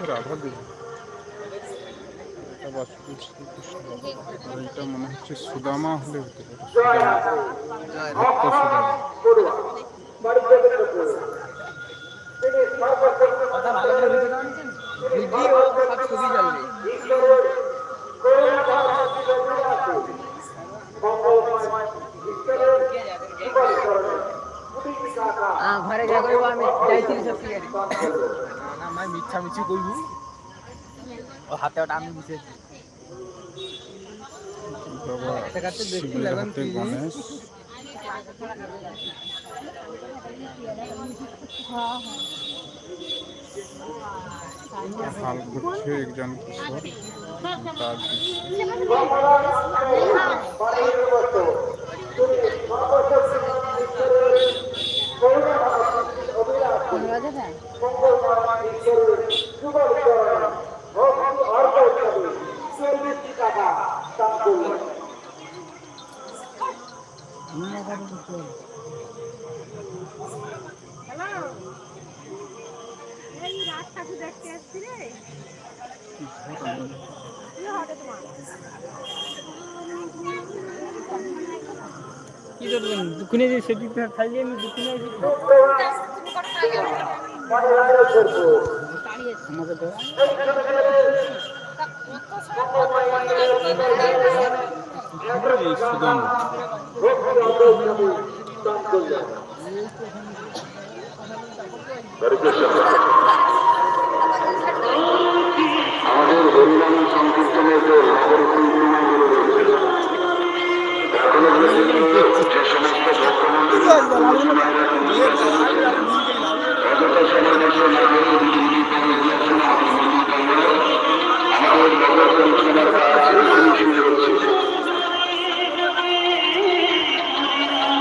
হচ্ছে রাধা দেবী এটা বাসুদেব শ্রীকৃষ্ণ আর এটা মনে হচ্ছে সুদামা হলে হতে পারে সুদামা। ভক্ত সুদামা কথা ভালো করে ভিডিও আনছেন ভিডিও সব ছবি চলবে আহ, ঘরে যা করবো আমি যাইছিলি সব আমি মিথ্যা মিছি করব ও হাতে ওটা আমি? গণেশ হাল ঘুরছে একজন কিশোর তার কি করবেন দুকুনে যে সেটি খাইলে আমি দুকুনে আমাকে তো এই সুদামা আমাদের হরিনাম সংকীর্তনের যে নগর পরিক্রমাগুলো রয়েছে যে সমস্ত ভক্তমন্ডলী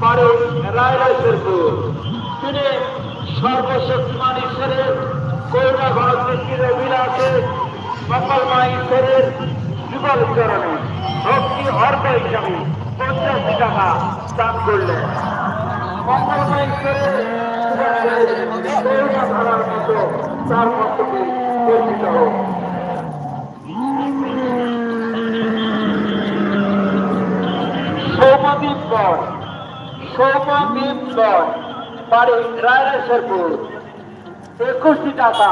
পারে রায়রা শেরপুর তিনি সর্বশক্তিমান ঈশ্বরের করুণা গণসৃষ্টির অভিলাষে মঙ্গলমা ঈশ্বরের যুগল চরণে ভক্তি অর্থ হিসাবে পঞ্চাশি টাকা দান করলেন। মঙ্গলমা ঈশ্বরের করুণা ধারার মতো তার মধ্যে পরিচিত হোক সৌমদ্বীপ বন সৌমদ্বীপ বন বাড়ি রায়রেশ্বরপুর। একুশটি টাকা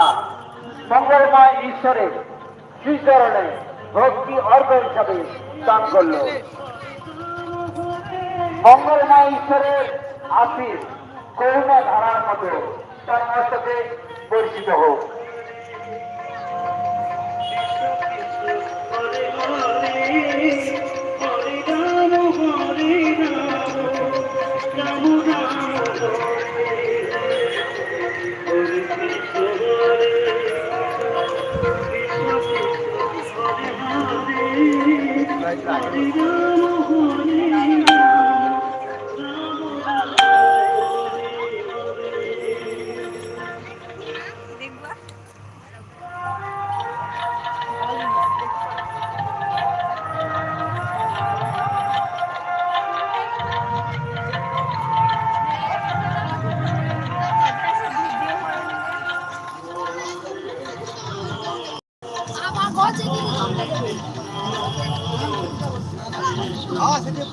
মঙ্গলময় ঈশ্বরের শ্রীচরণে ভক্তি অর্ঘ হিসাবে দান করল। মঙ্গলময় ঈশ্বরের আশিস করুণা ধারার মতো। তার মস্তকে পরিচিত হোক। আমার Ah, você tem.